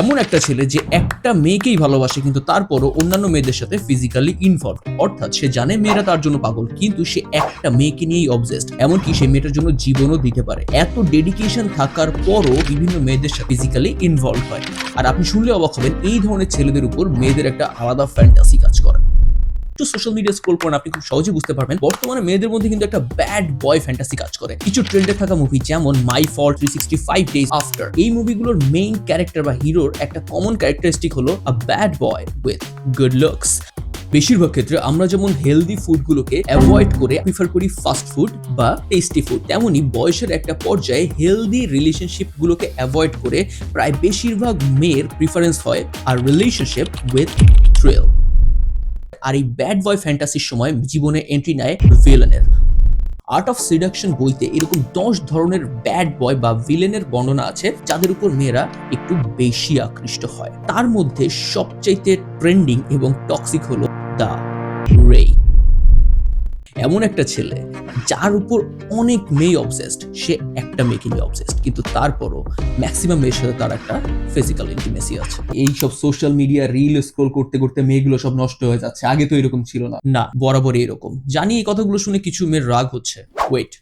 এমন একটা ছেলে যে একটা মেয়েকেই ভালোবাসে, কিন্তু তারপরও অন্যান্য মেয়েদের সাথে ফিজিক্যালি ইনভলভ অর্থাৎ সে জানে মেয়েরা তার জন্য পাগল, কিন্তু সে একটা মেয়েকে নিয়েই অবজেস্ট এমনকি সে মেয়েটার জন্য জীবনও দিতে পারে। এত ডেডিকেশন থাকার পরও বিভিন্ন মেয়েদের সাথে ফিজিক্যালি ইনভলভ হয়। আর আপনি শুনলে অবাক হবেন, এই ধরনের ছেলেদের উপর মেয়েদের একটা আলাদা ফ্যান্টাসি কাজ করে। একটু সোশ্যাল মিডিয়া স্ক্রোল করেন, আপনি খুব সহজে বুঝতে পারবেন। বর্তমানে মেয়েদের মধ্যে কিন্তু একটা ব্যাড বয় ফ্যান্টাসি কাজ করে। কিছু ট্রেন্ডে থাকা মুভি যেমন my fault three sixty five days after এই মুভিগুলোর মেইন ক্যারেক্টার বা হিরোর একটা কমন ক্যারেক্টারিস্টিক হলো a bad boy with good looks বেশিরভাগ ক্ষেত্রে আমরা যেমন হেলদি ফুডগুলোকে অ্যাভয়েড করে প্রিফার করি ফাস্ট ফুড বা টেস্টি ফুড তেমনই বয়সের একটা পর্যায়ে হেলদি রিলেশনশিপগুলোকে অ্যাভয়েড করে প্রায় বেশিরভাগ মেয়ের প্রিফারেন্স হয় আর রিলেশনশিপ উইথ থ্রিল আর এই ব্যাড বয় ফ্যান্টাসির সময় জীবনে এন্ট্রি নেয় ভিলেনের আর্ট অফ সিডাকশন বইতে এরকম দশ ধরনের ব্যাড বয় বা ভিলেনের বর্ণনা আছে, যাদের উপর মেয়েরা একটু বেশি আকৃষ্ট হয়। তার মধ্যে সবচাইতে ট্রেন্ডিং এবং টক্সিক হলো দ্য রে এমন একটা ছেলে যার উপর অনেক মেয়ে অবসেসড সে একটা মেয়েকে নিয়ে অবসেসড কিন্তু তারপরও ম্যাক্সিমাম মেয়ের সাথে তার একটা ফিজিক্যাল ইন্টিমেসি আছে। এই সব সোশ্যাল মিডিয়া রিল স্ক্রল করতে করতে মেয়েগুলো সব নষ্ট হয়ে যাচ্ছে। আগে তো এরকম ছিল না। না বরাবর এরকম। জানি এই কথাগুলো শুনে কিছু মেয়ের রাগ হচ্ছে। ওয়েট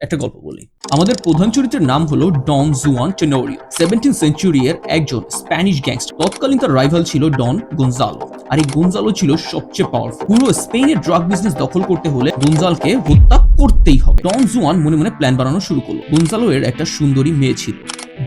একটা গল্প বলি। আমাদের প্রধান চরিত্রের নাম হলো ডন জুয়ান টেনোরিও। সেভেন্টিন সেঞ্চুরি এর একজন স্প্যানিশ গ্যাংস্টার তৎকালীন তার রাইভাল ছিল ডন গোনজালো। আর এই গোনজালো ছিল সবচেয়ে পাওয়ারফুল পুরো স্পেনের ড্রাগ বিজনেস দখল করতে হলে গোনজালকে হত্যা করতেই হবে। ডন জুয়ান মনে মনে প্ল্যান বানানো শুরু করল। গোনজালো এর একটা সুন্দরী মেয়ে ছিল,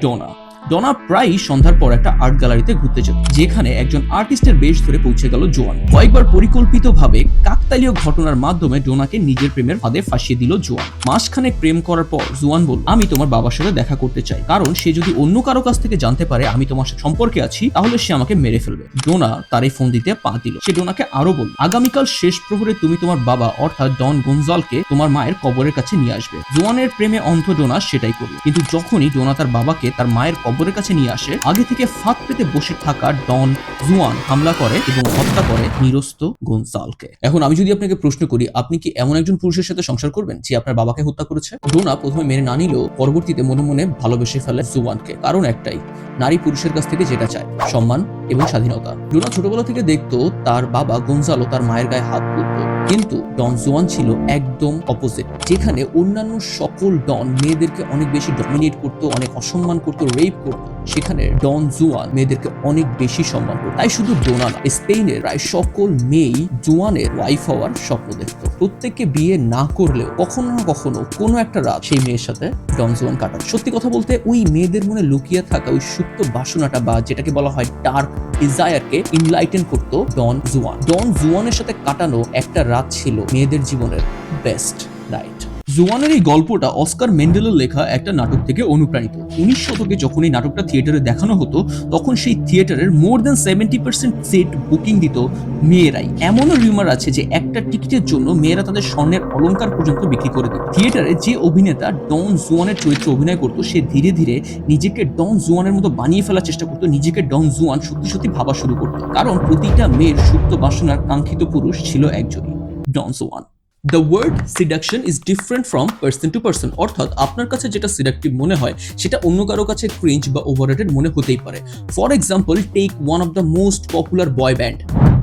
ডোনা। ডনা প্রায়ই সন্ধ্যার পর একটা আর্ট গ্যালারিতে ঘুরতে যেত, যেখানে একজন আর্টিস্টের বেশ ধরে পৌঁছে গেল জোয়ান। কয়েকবার পরিকল্পিতভাবে কাকতালীয় ঘটনার মাধ্যমে ডোনাকে নিজের প্রেমের ফাঁদে ফাঁসিয়ে দিল জোয়ান। মাসখানেক প্রেম করার পর জোয়ান বলল, আমি তোমার বাবার সাথে দেখা করতে চাই, কারণ সে যদি অন্য কারও কাছ থেকে জানতে পারে আমি তোমার সাথে সম্পর্কে আছি, তাহলে সে আমাকে মেরে ফেলবে। ডোনা তার এই ফোন দিতে পা দিল। সে ডোনাকে আরও বলল, আগামীকাল শেষ প্রহরে তুমি তোমার বাবা, অর্থাৎ ডন গঞ্জালকে তোমার মায়ের কবরের কাছে নিয়ে আসবে। জোয়ানের প্রেমে অন্ধ ডোনা সেটাই করল, কিন্তু যখনই ডোনা তার বাবাকে তার মায়ের কবরের কাছে নিয়ে আসে। আগে থেকে ফাঁদ পেতে বসে থাকা ডন জুয়ান হামলা করে এবং হত্যা করে নিরস্ত গোনসালকে। এখন আমি যদি আপনাকে প্রশ্ন করি, আপনি কি এমন একজন পুরুষের সাথে সংসার করবেন যে আপনার বাবাকে হত্যা করেছে? ডোনা প্রথমে মেনে না নিলেও পরবর্তীতে মনে মনে ভালোবেসে ফেলে জুয়ানকে। কারণ একটাই, নারী পুরুষের কাছ থেকে যেটা চায়, সম্মান এবং স্বাধীনতা। ডোনা ছোটবেলা থেকে দেখতো তার বাবা গঞ্জালো তার মায়ের গায়ে হাত তুলতো। কিন্তু ডন জুয়ান ছিল একদম অপোজিট যেখানে অন্যান্য সকল ডন মেয়েদেরকে অনেক বেশি ডমিনেট করতো, অনেক অসম্মান করতো রেপ করতো। সেখানে ডন জুয়ান মেয়েদেরকে অনেক বেশি সম্মান করতো। তাই শুধু ডোনা না স্পেনের প্রায় সকল মেয়েই জুয়ানের ওয়াইফ হওয়ার স্বপ্ন দেখতো। প্রত্যেককে বিয়ে না করলেও কখনো না কখনো কোনো একটা রাত সেই মেয়ের সাথে ডন জুয়ান কাটাত। সত্যি কথা বলতে, ওই মেয়েদের মনে লুকিয়ে থাকা ওই সুপ্ত বাসনাটা বা যেটাকে বলা হয় ডার্ক ডিজায়ারকে ইনলাইটেন করতো ডন জুয়ান ডন জুয়ানের সাথে কাটানো একটা রাত ছিল মেয়েদের জীবনের বেস্ট নাইট জোয়ানের এই গল্পটা অস্কার মেন্ডেলের লেখা একটা নাটক থেকে অনুপ্রাণিত। উনিশ শতকে যখন এই নাটকটা থিয়েটারে দেখানো হতো, তখন সেই থিয়েটারের more than seventy percent seat booking দিত মেয়েরাই। এমনও রিউমার আছে যে একটা টিকিটের জন্য মেয়েরা তাদের স্বর্ণের অলংকার পর্যন্ত বিক্রি করে দিত। থিয়েটারে যে অভিনেতা ডন জুয়ানের চরিত্রে অভিনয় করতো, সে ধীরে ধীরে নিজেকে ডন জুয়ানের মতো বানিয়ে ফেলার চেষ্টা করতো, নিজেকে ডন জুয়ান সত্যি সত্যি ভাবা শুরু করতো। কারণ প্রতিটা মেয়ের সুপ্ত বাসনার কাঙ্ক্ষিত পুরুষ ছিল একজনই। Don one the word seduction is different from person to person অর্থাৎ আপনার কাছে যেটা সিডাকটিভ মনে হয়, সেটা অন্য কারও কাছে ক্রিঞ্জ বা ওভারেটেড মনে হতেই পারে। For example take one of the most popular boy band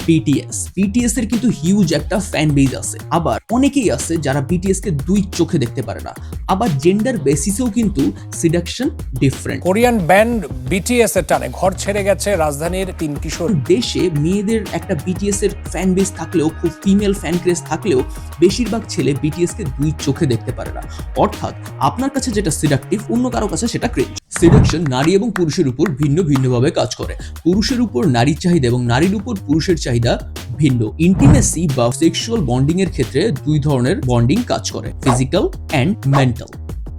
PTS PTS এর কিন্তু হিউজ একটা ফ্যান বেজ আছে। আবার অনেকেই আছে যারা বিটিএস কে দুই চোখে দেখতে পারে না। আবার জেন্ডার বেসিসেও কিন্তু seduction different Korean band BTS এর টানে ঘর ছেড়ে গেছে রাজধানীর তিন কিশোর। দেশে মেয়েদের একটা বিটিএস এর ফ্যান বেস থাকলেও খুব ফিমেল ফ্যান ক্রেজ থাকলেও বেশিরভাগ ছেলে বিটিএস কে দুই চোখে দেখতে পারে না। অর্থাৎ আপনার কাছে যেটা সিডাকটিভ অন্য কারও কাছে সেটা ক্রেজ সিডাকশন নারী এবং পুরুষের উপর ভিন্ন ভিন্নভাবে কাজ করে। পুরুষের উপর নারীর চাহিদা এবং নারীর উপর পুরুষের চাহিদা ভিন্ন। ইন্টিমেসি বা সেক্সুয়াল বন্ডিং এর ক্ষেত্রে দুই ধরনের বন্ডিং কাজ করে ফিজিক্যাল অ্যান্ড মেন্টাল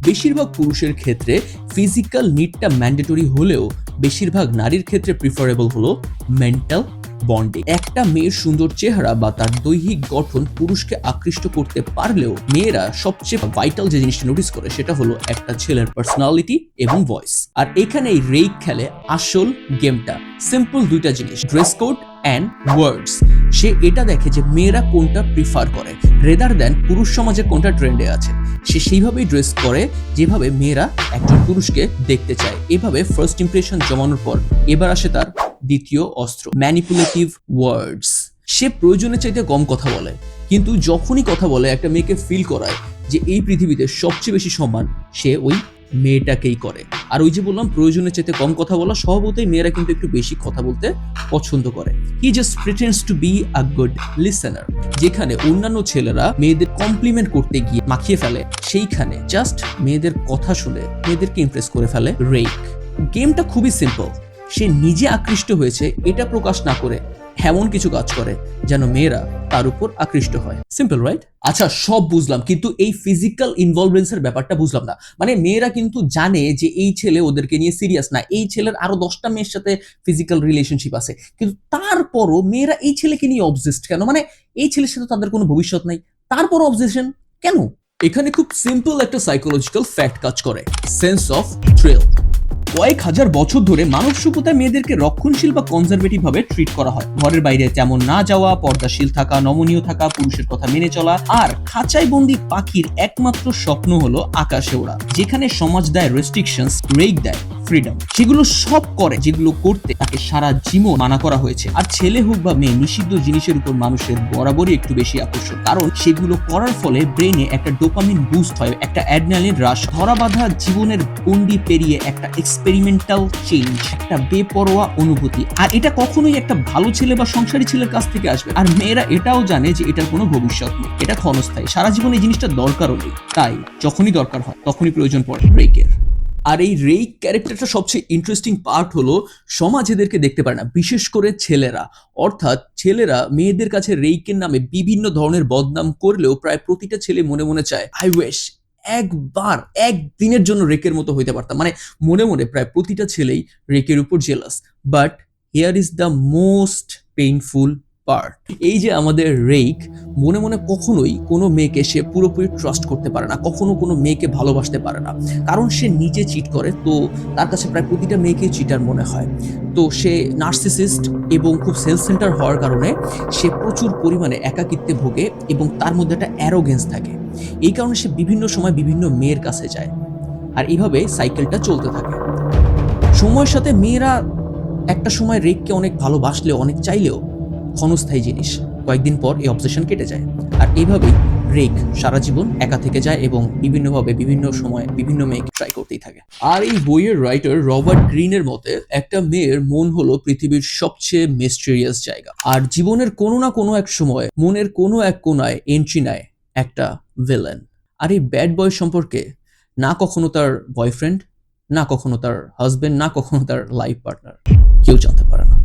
বেশিরভাগ পুরুষের ক্ষেত্রে ফিজিক্যাল নিডটা ম্যান্ডেটরি হলেও বেশিরভাগ নারীর ক্ষেত্রে প্রিফারেবল হলো মেন্টাল বন্ডিং। একটা মেয়ের সুন্দর চেহারা বা তার দৈহিক গঠন পুরুষকে আকৃষ্ট করতে পারলেও মেয়েরা সবচেয়ে ভাইটাল যে জিনিসটা নোটিস করে সেটা হলো একটা ছেলের পার্সোনালিটি এবং ভয়েস আর এখানে এই রেক খেলে আসল গেমটা সিম্পল দুইটা জিনিস ড্রেস কোড অ্যান্ড ওয়ার্ডস সে এটা দেখে যে মেয়েরা কোনটা প্রিফার করে। রেদার দেন পুরুষ সমাজে কোনটা ট্রেন্ডে আছে। সে সেইভাবেই ড্রেস করে যেভাবে মেয়েরা একজন পুরুষকে দেখতে চায়। এভাবে ফার্স্ট ইমপ্রেশন জমানোর পর এবার আসে তার দ্বিতীয় অস্ত্র ম্যানিপুলেটিভ ওয়ার্ডস সে প্রয়োজনের চাইতে কম কথা বলে, কিন্তু যখনই কথা বলে, একটা মেয়েকে ফিল করায় যে এই পৃথিবীতে সবচেয়ে বেশি সম্মান সে ওই মেয়েটাকেই করে। আর ওই যে বললাম, প্রয়োজনের চাইতে কম কথা বলা, স্বভাবতই মেয়েরা কিন্তু একটু বেশি কথা বলতে পছন্দ করে। He just pretends to be a good listener যেখানে অন্যান্য ছেলেরা মেয়েদের কমপ্লিমেন্ট করতে গিয়ে মাখিয়ে ফেলে, সেইখানে জাস্ট মেয়েদের কথা শুনে, মেয়েদেরকে ইমপ্রেস করে ফেলে রেক গেমটা খুবই সিম্পল সে নিজে আকৃষ্ট হয়েছে, এটা প্রকাশ না করে এমন কিছু কাজ করে যেন মেয়েরা তার উপর আকৃষ্ট হয়। সিম্পল রাইট আচ্ছা সব বুঝলাম, কিন্তু এই ফিজিক্যাল ইনভলভেন্সের ব্যাপারটা বুঝলাম না। মানে মেয়েরা কিন্তু জানে যে এই ছেলে ওদেরকে নিয়ে সিরিয়াস না, এই ছেলের আরও দশটা মেয়ের সাথে ফিজিক্যাল রিলেশনশিপ আছে। কিন্তু তারপরও মেয়েরা এই ছেলেকে নিয়ে অবজেস্ট কেন? মানে এই ছেলের সাথে তাদের কোনো ভবিষ্যৎ নাই। তারপর অবজেশন কেন? এখানে খুব সিম্পল একটা সাইকোলজিক্যাল ফ্যাক্ট কাজ করে। সেন্স অফ থ্রিল কয়েক হাজার বছর ধরে মানব সভ্যতায় মেয়েদেরকে রক্ষণশীল বা কনজারভেটিভ ভাবে ট্রিট করা হয়। ঘরের বাইরে তেমন না যাওয়া, পর্দাশীল থাকা, নমনীয় থাকা, পুরুষের কথা মেনে চলা আর খাঁচায় বন্দি পাখির একমাত্র স্বপ্ন হলো আকাশে ওড়া, যেখানে সমাজ দেয় রেস্ট্রিকশন রেক দেয়। ফ্রিডম সেগুলো সব করে, যেগুলো করতে তাকে সারা জীবন মানা করা হয়েছে। আর ছেলে হোক বা মেয়ে, নিষিদ্ধ জিনিসের উপর মানুষের বরাবরই একটু বেশি আকর্ষণ। কারণ সেগুলো করার ফলে ব্রেনে একটা ডোপামিন বুস্ট হয়, একটা অ্যাডনালিন হ্রাস ধরা বাঁধা জীবনের গন্ডি পেরিয়ে একটা এক্সপেরিমেন্টাল চেঞ্জ একটা বেপরোয়া অনুভূতি। আর এটা কখনোই একটা ভালো ছেলে বা সংসারী ছেলের কাছ থেকে আসবে আর মেয়েরা এটাও জানে যে এটার কোনো ভবিষ্যৎ নেই। এটা ক্ষণস্থায়ী। সারা জীবন এই জিনিসটা দরকারও নেই। তাই যখনই দরকার হয়, তখনই প্রয়োজন পড়ে ব্রেকের আর এই রেইক ক্যারেক্টারটা সবচেয়ে ইন্টারেস্টিং পার্ট হলো সমাজ এদেরকে দেখতে পারে না, বিশেষ করে ছেলেরা। অর্থাৎ ছেলেরা মেয়েদের কাছে রেইকের নামে বিভিন্ন ধরনের বদনাম করলেও প্রায় প্রতিটা ছেলে মনে মনে চায় আই ওয়েশ একবার, একদিনের জন্য রেকের মতো হইতে পারতাম। মানে মনে মনে প্রায় প্রতিটা ছেলেই রেকের উপর jealous but here is the most painful part এই যে আমাদের রেক মনে মনে কখনোই কোনো মেয়েকে সে পুরোপুরি ট্রাস্ট করতে পারে না, কখনো কোনো মেয়েকে ভালোবাসতে পারে না। কারণ সে নিজে চিট করে, তো তার কাছে প্রায় প্রতিটা মেয়েকেই চিটার মনে হয়। তো সে নার্সিসিস্ট এবং খুব সেলফ সেন্টার হওয়ার কারণে সে প্রচুর পরিমাণে একাকিত্বে ভোগে এবং তার মধ্যে একটা অ্যারোগেন্স থাকে। এই কারণে সে বিভিন্ন সময় বিভিন্ন মেয়ের কাছে যায়। আর এইভাবে সাইকেলটা চলতে থাকে। সময়ের সাথে মেয়েরা একটা সময় রেককে অনেক ভালোবাসলেও, অনেক চাইলেও ক্ষণস্থায়ী জিনিস। কয়েকদিন পর এই অবজেশন কেটে যায়। আর এইভাবেই রেক সারা জীবন একা থেকে যায় এবং বিভিন্নভাবে বিভিন্ন সময় বিভিন্ন মেয়েকে ট্রাই করতেই থাকে। আর এই বইয়ের রাইটার রবার্ট গ্রিনের মতে একটা মেয়ের মন হলো পৃথিবীর সবচেয়ে মিস্টেরিয়াস জায়গা। আর জীবনের কোনো না কোনো এক সময় মনের কোনো এক কোনায় এন্ট্রি নেয় একটা ভিলেন আর এই ব্যাড বয় সম্পর্কে না কখনো তার বয়ফ্রেন্ড না কখনো তার হাজবেন্ড না কখনো তার লাইফ পার্টনার কেউ জানতে পারে না।